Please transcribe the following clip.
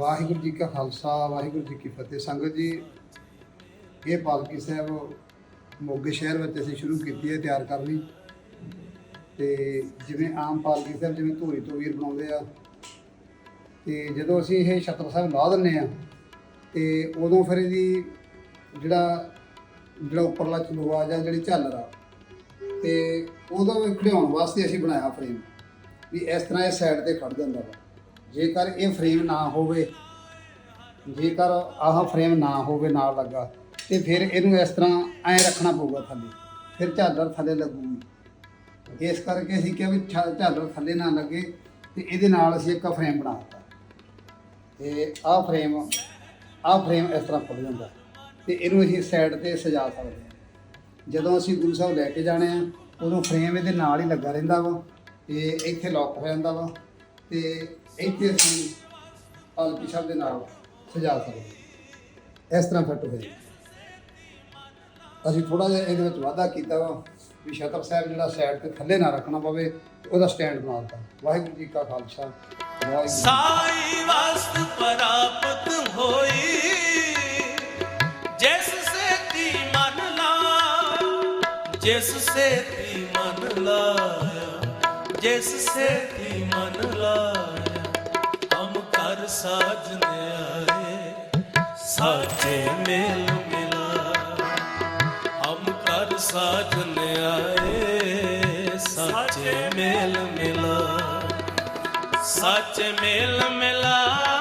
ਵਾਹਿਗੁਰੂ ਜੀ ਕਾ ਖਾਲਸਾ, ਵਾਹਿਗੁਰੂ ਜੀ ਕੀ ਫਤਿਹ। ਸੰਗਤ ਜੀ, ਇਹ ਪਾਲਕੀ ਸਾਹਿਬ ਮੋਗੇ ਸ਼ਹਿਰ ਵਿੱਚ ਅਸੀਂ ਸ਼ੁਰੂ ਕੀਤੀ ਹੈ ਤਿਆਰ ਕਰਨੀ ਤੇ ਜਿਵੇਂ ਆਮ ਪਾਲਕੀ ਸਾਹਿਬ ਜਿਵੇਂ ਧੂਰੀ ਤੋਂ ਵੀਰ ਬਣਾਉਂਦੇ ਆ, ਤੇ ਜਦੋਂ ਅਸੀਂ ਇਹ ਛਤਰ ਸਾਹਿਬ ਲਾ ਦਿੰਨੇ ਆ, ਤੇ ਉਦੋਂ ਫਿਰ ਇਹਦੀ ਜਿਹੜਾ ਜਿਹੜਾ ਉੱਪਰਲਾ ਚਲੂਆ ਜਾਂ ਜਿਹੜੀ ਝਾਲਰ ਆ, ਤੇ ਉਦੋਂ ਵੀ ਖੜਾਉਣ ਵਾਸਤੇ ਅਸੀਂ ਬਣਾਇਆ ਫਰੇਮ ਵੀ ਇਸ ਤਰ੍ਹਾਂ ਇਹ ਸਾਈਡ ਤੇ ਖੜ ਜਾਂਦਾ ਵਾ। ਜੇਕਰ ਇਹ ਫਰੇਮ ਨਾ ਹੋਵੇ, ਜੇਕਰ ਆਹ ਫਰੇਮ ਨਾ ਹੋਵੇ ਨਾਲ ਲੱਗਾ, ਤੇ ਫਿਰ ਇਹਨੂੰ ਇਸ ਤਰ੍ਹਾਂ ਐ ਰੱਖਣਾ ਪਊਗਾ ਥੱਲੇ, ਫਿਰ ਝਾਲਰ ਥੱਲੇ ਲੱਗੂਗੀ। ਇਸ ਕਰਕੇ ਅਸੀਂ ਕਿਹਾ ਵੀ ਛਾ- ਝਾਲਰ ਥੱਲੇ ਨਾ ਲੱਗੇ, ਤੇ ਇਹਦੇ ਨਾਲ ਅਸੀਂ ਇੱਕ ਫਰੇਮ ਬਣਾ ਦਿੱਤਾ। ਤੇ ਆਹ ਫਰੇਮ ਆਹ ਫਰੇਮ ਇਸ ਤਰ੍ਹਾਂ ਖੁੱਲ ਜਾਂਦਾ। ਤੇ ਇਹਨੂੰ ਅਸੀਂ ਸਾਈਡ ਤੇ ਸਜਾ ਸਕਦੇ ਹਾਂ। ਜਦੋਂ ਅਸੀਂ ਗੁਰੂ ਸਾਹਿਬ ਲੈ ਕੇ ਜਾਣੇ ਆ, ਉਦੋਂ ਫਰੇਮ ਇਹਦੇ ਨਾਲ ਹੀ ਲੱਗਾ ਰਹਿੰਦਾ ਵਾ, ਤੇ ਇੱਥੇ ਲੌਕ ਹੋ ਜਾਂਦਾ ਵਾ। ਤੇ ਇੱਥੇ ਅਸੀਂ ਪਾਲਕੀ ਸਾਹਿਬ ਦੇ ਨਾਲ ਸਜਾ ਸਕਦੇ ਇਸ ਤਰ੍ਹਾਂ ਫਿੱਟ ਹੋਏ। ਅਸੀਂ ਥੋੜਾ ਜਿਹਾ ਇਹਦੇ ਵਿੱਚ ਵਾਧਾ ਕੀਤਾ ਵਾ ਵੀ ਸ਼ਤਰ ਸਾਹਿਬ ਜਿਹੜਾ ਸਾਈਡ ਤੇ ਥੱਲੇ ਨਾ ਰੱਖਣਾ ਪਵੇ, ਉਹਦਾ ਸਟੈਂਡ ਬਣਾ ਦਿੱਤਾ। ਵਾਹਿਗੁਰੂ ਜੀ ਕਾ ਖਾਲਸਾ ਸਾਈ ਵਸਤ ਪ੍ਰਾਪਤ ਹੋਈ, ਜਿਸ ਸੇ ਤੀ ਮਨ ਲਾ ਜਿਸ ਸੇ ਤੀ ਮਨ ਲਾ ਜਿਸ ਸੇਤੀ ਮਨ ਕਰ ਸਾਜਨ ਆਏ ਸਾਚੇ ਮਿਲਾ ਹਮ ਕਰ ਸਾਜਨ ਆਏ ਸਾਚੇ ਮਿਲਾ ਸਾਚੇ ਮੇਲ ਮਿਲਾ